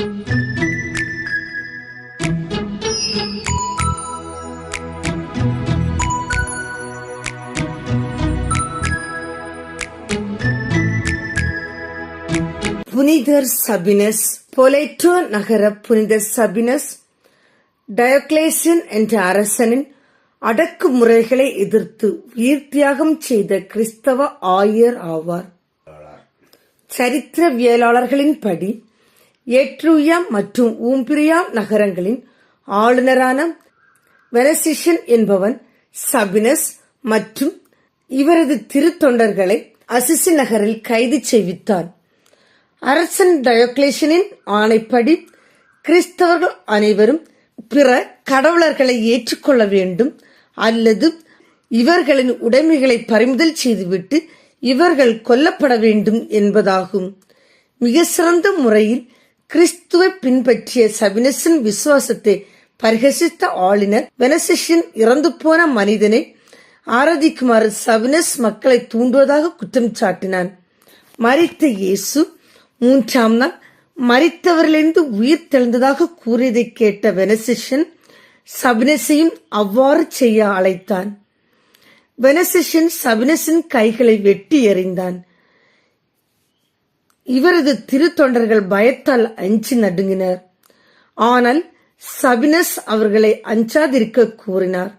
புனிதர் சபினஸ் பொலைட்டோ நகர புனிதர் சபினஸ் டயோக்லேசியன் என்ற அரசனின் அடக்குமுறைகளை எதிர்த்து உயிர் தியாகம் செய்த கிறிஸ்தவ ஆயர் ஆவார். சரித்திரவியலாளர்களின் படி ஏட்ரூயாம் மற்றும் ஊம்பிரியா நகரங்களின் ஆளுநரான வெனசிஷன் என்பவன் சபினஸ் மற்றும் இவரது திருத்தொண்டர்களை அசிசி நகரில் கைது செய்வித்தான் அரசன் டயோக்லேஷனின் ஆணைப்படி கிறிஸ்தவர்கள் அனைவரும் பிற கடவுளர்களை ஏற்றுக்கொள்ள வேண்டும் அல்லது இவர்களின் உடைமைகளை பறிமுதல் செய்துவிட்டு இவர்கள் கொல்லப்பட வேண்டும் என்பதாகும். மிக சிறந்த முறையில் கிறிஸ்துவை பின்பற்றிய சபினஸின் விசுவாசத்தை பரிகசித்த ஆளுநர் வெனசிஷன் இறந்து போன மனிதனை ஆராதிக்குமாறு சபினஸ் மக்களை தூண்டுவதாக குற்றம் சாட்டினான். மரித்த இயேசு மூன்றாம் நாள் மறித்தவரிலிருந்து உயிர் தெழுந்ததாக கூறியதை கேட்ட வெனசிஷன் சபினஸையும் அவ்வாறு செய்ய அழைத்தான். வெனசிஷன் சபினஸின் கைகளை வெட்டி எறிந்தான். இவரது திருத்தொண்டர்கள் பயத்தால் அஞ்சி நடுங்கினர். ஆனால் சபினஸ் அவர்களை அஞ்சாதிருக்க கூறினார்.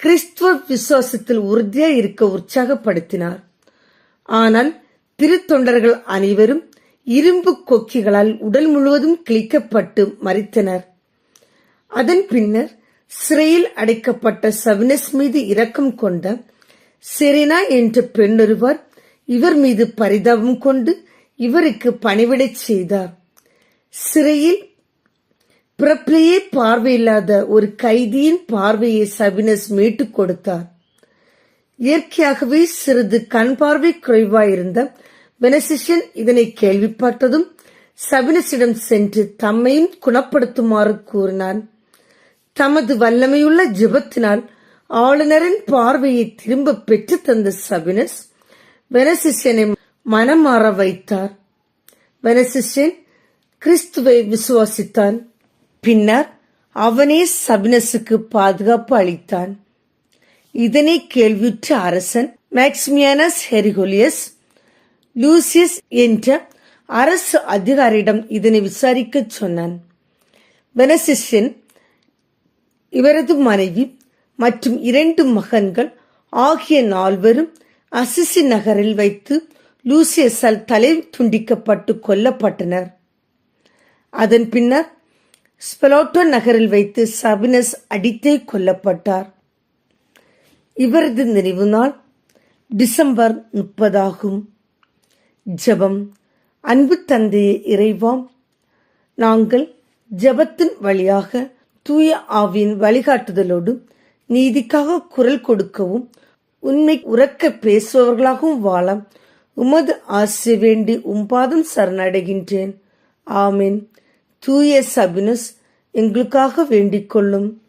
கிறிஸ்துவ விசுவாசத்தில் உறுதியாக இருக்க உற்சாகப்படுத்தினார். ஆனால் திருத்தொண்டர்கள் அனைவரும் இரும்பு கொக்கிகளால் உடல் முழுவதும் கிழிக்கப்பட்டு மறித்தனர் அதன் பின்னர் சிறையில் அடைக்கப்பட்ட சவினஸ் மீது இரக்கம் கொண்ட செரினா என்ற பெண்ணொருவர் இவர் மீது பரிதாபம் கொண்டு இவருக்கு பணிவிடச் செய்தார் சிறையில் பிறப்பிலேயே பார்வையில்லாத ஒரு கைதியின் பார்வையை சபினஸ் மீட்டுக் கொடுத்தார். இயற்கையாகவே சிறிது கண் பார்வை குறைவாயிருந்த பெனசிஷன் இதனை கேள்விப்பட்டதும் சபினஸிடம் சென்று தம்மையும் குணப்படுத்துமாறு கூறினான். தமது வல்லமையுள்ள ஜெபத்தினால் ஆளுநரின் பார்வையை திரும்ப பெற்று தந்த சபினஸ் மனம் மாற வைத்தார் வெனசிஷன் கிறிஸ்துவை விசுவாசித்தான். பின்னர் அவனே சபினஸுக்கு பாதுகாப்பு அளித்தான். இதனை கேள்வியுற்ற அரசன் மேக்ஸ்மியானஸ் ஹெரிகோலியஸ் லூசியஸ் என்ற அரசு அதிகாரியிடம் இதனை விசாரிக்க சொன்னான். வெனசிஷன் இவரது மனைவி மற்றும் இரண்டு மகன்கள் ஆகிய நால்வரும் அசிசி நகரில் வைத்து லூசியஸால் தலை துண்டிக்கப்பட்டு கொல்லப்பட்டனர். அதன் பின்னர் ஸ்பெலோட்டோ நகரில் வைத்து சபினஸ் அடித்தே கொல்லப்பட்டார். இவரது நினைவு நாள் டிசம்பர் முப்பதாகும். ஜெபம். அன்பு தந்தையை இறைவாம். நாங்கள் ஜெபத்தின் வழியாக தூய ஆவியின் வழிகாட்டுதலோடு நீதிக்காக குரல் கொடுக்கவும் உண்மை உறக்க பேசுபவர்களாகவும் வாழ உமது ஆசி வேண்டி உம்பாதம் சரணடைகின்றேன். ஆமீன். தூய சபினஸ் எங்களுக்காக வேண்டிக் கொள்ளும்.